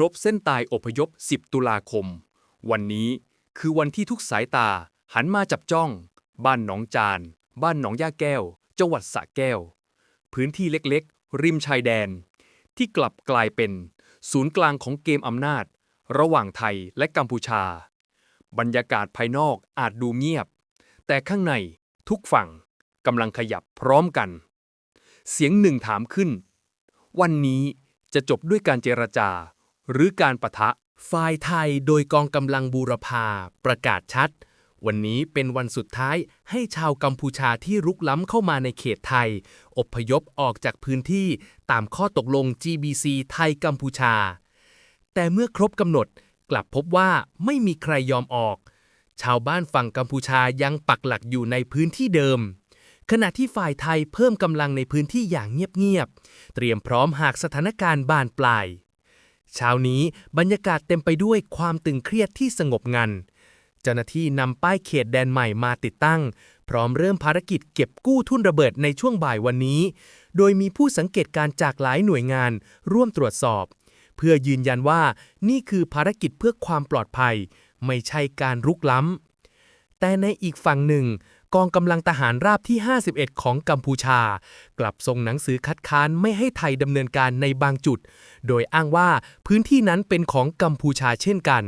รบเส้นตายอพยพ 10 ตุลาคม วันนี้คือวันที่ทุกสายตาหันมาจับจ้อง บ้านหนองจาน บ้านหนองย่าแก้ว จังหวัดสระแก้ว พื้นที่เล็กๆ ริมชายแดน ที่กลับกลายเป็นศูนย์กลางของเกมอำนาจ ระหว่างไทยและกัมพูชา บรรยากาศภายนอกอาจดูเงียบ แต่ข้างในทุกฝั่งกำลังขยับพร้อมกัน เสียงหนึ่งถามขึ้น วันนี้จะจบด้วยการเจรจา หรือการประทะ ฝ่ายไทยโดยกองกำลังบูรพาประกาศชัด วันนี้เป็นวันสุดท้ายให้ชาวกัมพูชาที่รุกล้ำเข้ามาในเขตไทยอพยพออกจากพื้นที่ตามข้อตกลง GBC ไทยกัมพูชา แต่เมื่อครบกำหนดกลับพบว่าไม่มีใครยอมออก ชาวบ้านฝั่งกัมพูชายังปักหลักอยู่ในพื้นที่เดิมขณะที่ฝ่ายไทยเพิ่มกำลังในพื้นที่อย่างเงียบ ๆ เตรียมพร้อมหากสถานการณ์บานปลาย เช้านี้บรรยากาศเต็มไปด้วยความตึงเครียดที่สงบงัน เจ้าหน้าที่นำป้ายเขตแดนใหม่มาติดตั้ง พร้อมเริ่มภารกิจเก็บกู้ทุ่นระเบิดในช่วงบ่ายวันนี้ โดยมีผู้สังเกตการณ์จากหลายหน่วยงานร่วมตรวจสอบ เพื่อยืนยันว่านี่คือภารกิจเพื่อความปลอดภัย ไม่ใช่การรุกล้ำแต่ในอีกฝั่งหนึ่ง กองกำลังทหารราบที่ 51 ของกัมพูชา กลับส่งหนังสือคัดค้านไม่ให้ไทยดำเนินการในบางจุด โดยอ้างว่าพื้นที่นั้นเป็นของกัมพูชาเช่นกัน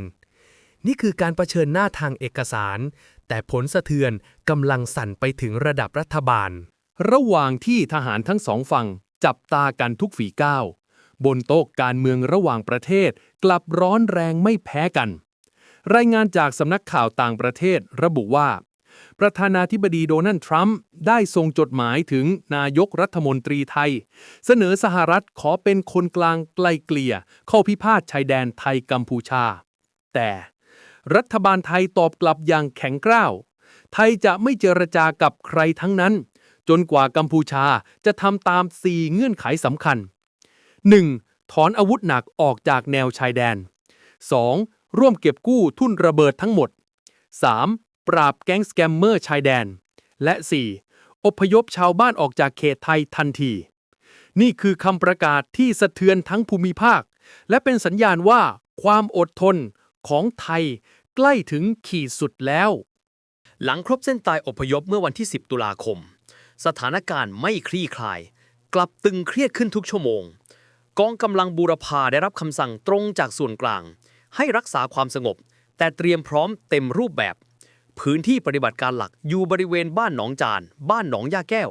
นี่คือการรเผชิญหน้าทางเอกสาร แต่ผลสะเทือนกำลังสั่นไปถึงระดับรัฐบาล ระหว่างที่ทหารทั้งสองฝั่งจับตากันทุกฝีก้าวบนโต๊ะการเมืองระหว่างประเทศ กลับร้อนแรงไม่แพ้กัน รายงานจากสำนักข่าวต่างประเทศระบุว่า ประธานาธิบดีโดนัลด์ทรัมป์ได้ส่งจดหมายถึงนายกรัฐมนตรีไทย เสนอสหรัฐขอเป็นคนกลางไกลเกลี่ยข้อพิพาทชายแดนไทยกัมพูชา แต่รัฐบาลไทยตอบกลับอย่างแข็งกร้าว ไทยจะไม่เจรจากับใครทั้งนั้น จนกว่ากัมพูชาจะทำตาม 4 เงื่อนไขสำคัญ 1. ถอนอาวุธหนักออกจากแนวชายแดน 2. ร่วมเก็บกู้ทุนระเบิดทั้งหมด 3. ปราบแก๊งสแกมเมอร์ชายแดน และ 4. อพยพชาวบ้านออกจากเขตไทยทันที นี่คือคำประกาศที่สะเทือนทั้งภูมิภาค และเป็นสัญญาณว่าความอดทนของไทยใกล้ถึงขีดสุดแล้ว หลังครบเส้นตายอพยพเมื่อวันที่ 10 ตุลาคม สถานการณ์ไม่คลี่คลาย กลับตึงเครียดขึ้นทุกชั่วโมง กองกำลังบูรพาได้รับคำสั่งตรงจากส่วนกลาง ให้รักษาความสงบ แต่เตรียมพร้อมเต็มรูปแบบ พื้นที่ปฏิบัติการหลักอยู่บริเวณบ้านหนองจาน บ้านหนองยาแก้ว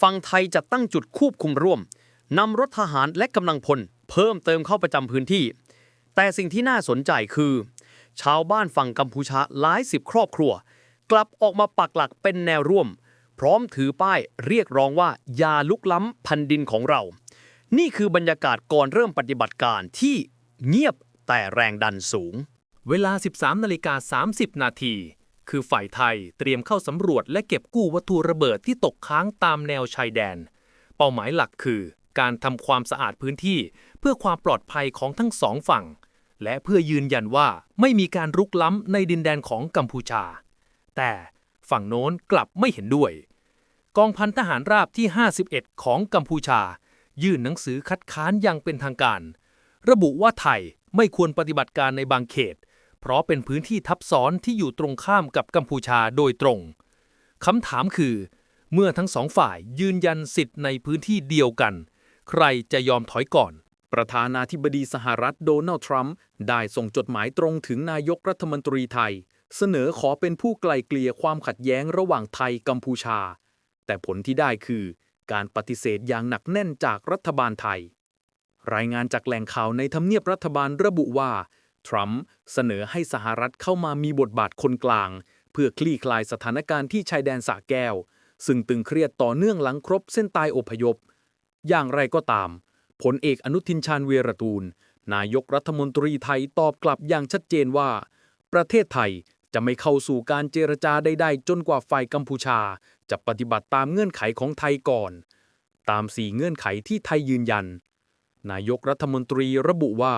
ฝั่งไทยจะตั้งจุดควบคุมร่วมนำรถทหารและกำลังพล เพิ่มเติมเข้าประจำพื้นที่ แต่สิ่งที่น่าสนใจคือ ชาวบ้านฝั่งกัมพูชาหลายสิบครอบครัว กลับออกมาปักหลักเป็นแนวร่วม พร้อมถือป้ายเรียกร้องว่าอย่าลุกล้ำพันดินของเรา นี่คือบรรยากาศก่อนเริ่มปฏิบัติการที่เงียบแต่แรงดันสูง เวลา 13นาฬิกา30 นาที คือฝ่ายไทยเตรียมเข้าสำรวจและเก็บกู้วัตถุระเบิดที่ตกค้างตามแนวชายแดน เป้าหมายหลักคือ การทำความสะอาดพื้นที่ เพื่อความปลอดภัยของทั้งสองฝั่ง และเพื่อยืนยันว่าไม่มีการรุกล้ำในดินแดนของกัมพูชา แต่ฝั่งโน้นกลับไม่เห็นด้วย กองพันทหารราบที่ 51 ของกัมพูชา ยื่นหนังสือคัดค้านอย่างเป็นทางการ ระบุว่าไทยไม่ควรปฏิบัติการในบางเขต เพราะเป็นพื้นที่ทับซ้อนที่อยู่ตรงข้ามกับกัมพูชาโดยตรงคำถามคือ เมื่อทั้งสองฝ่ายยืนยันสิทธิ์ในพื้นที่เดียวกัน ใครจะยอมถอยก่อน ประธานาธิบดีสหรัฐโดนัลด์ทรัมป์ได้ส่งจดหมายตรงถึงนายกรัฐมนตรีไทย เสนอขอเป็นผู้ไกลเกลี่ยความขัดแย้งระหว่างไทยกัมพูชา แต่ผลที่ได้คือการปฏิเสธอย่างหนักแน่นจากรัฐบาลไทย รายงานจากแหล่งข่าวในทำเนียบรัฐบาลระบุว่า ทรัมป์เสนอให้สหรัฐเข้ามามีบทบาทคนกลาง เพื่อคลี่คลายสถานการณ์ที่ชายแดนสระแก้ว ซึ่งตึงเครียดต่อเนื่องหลังครบเส้นตายอพยพ อย่างไรก็ตามผลเอกอนุทินชาญเวรตูล นายกรัฐมนตรีไทยตอบกลับอย่างชัดเจนว่า ประเทศไทยจะไม่เข้าสู่การเจรจาใดๆ จนกว่าฝ่ายกัมพูชา จะปฏิบัติตามเงื่อนไขของไทยก่อน ตามสี่เงื่อนไขที่ไทยยืนยัน นายกรัฐมนตรีระบุว่า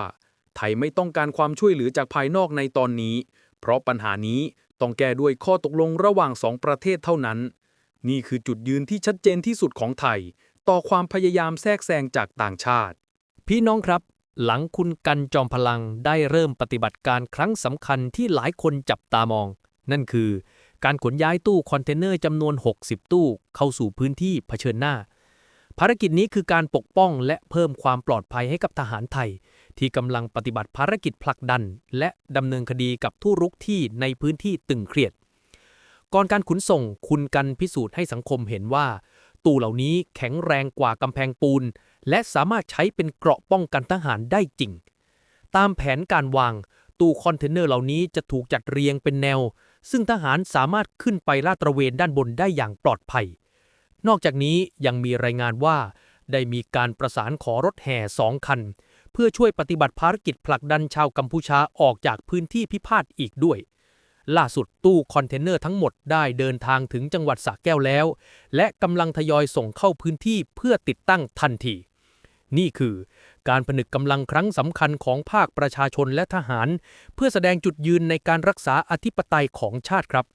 ไทยไม่ต้องการความช่วยเหลือจากภายนอกในตอนนี้ เพราะปัญหานี้ต้องแก้ด้วยข้อตกลงระหว่างสองประเทศเท่านั้น นี่คือจุดยืนที่ชัดเจนที่สุดของไทย ต่อความพยายามแทรกแซงจากต่างชาติ พี่น้องครับ หลังคุณกันจอมพลังได้เริ่มปฏิบัติการครั้งสำคัญที่หลายคนจับตามอง นั่นคือ การขนย้ายตู้คอนเทนเนอร์จำนวน 60 ตู้เข้าสู่พื้นที่เผชิญหน้า ภารกิจนี้คือการปกป้องและเพิ่มความปลอดภัยให้กับทหารไทย ที่กำลังปฏิบัติภารกิจผลักดัน และดำเนินคดีกับทุรุกที่ในพื้นที่ตึงเครียด ก่อนการขนส่งคุณกันพิสูจน์ให้สังคมเห็นว่า ตู้เหล่านี้แข็งแรงกว่ากำแพงปูน และสามารถใช้เป็นเกราะป้องกันทหารได้จริง ตามแผนการวาง ตู้คอนเทนเนอร์เหล่านี้จะถูกจัดเรียงเป็นแนว ซึ่งทหารสามารถขึ้นไปลาดตระเวนด้านบนได้อย่างปลอดภัย นอกจากนี้ยังมีรายงานว่า ได้มีการประสานขอรถแห่สองคัน เพื่อช่วยปฏิบัติภารกิจผลักดันชาวกัมพูชาออกจากพื้นที่พิพาทอีกด้วย ล่าสุดตู้คอนเทนเนอร์ทั้งหมดได้เดินทางถึงจังหวัดสระแก้วแล้ว และกำลังทยอยส่งเข้าพื้นที่เพื่อติดตั้งทันที นี่คือการผนึกกำลังครั้งสำคัญของภาคประชาชนและทหาร เพื่อแสดงจุดยืนในการรักษาอธิปไตยของชาติครับ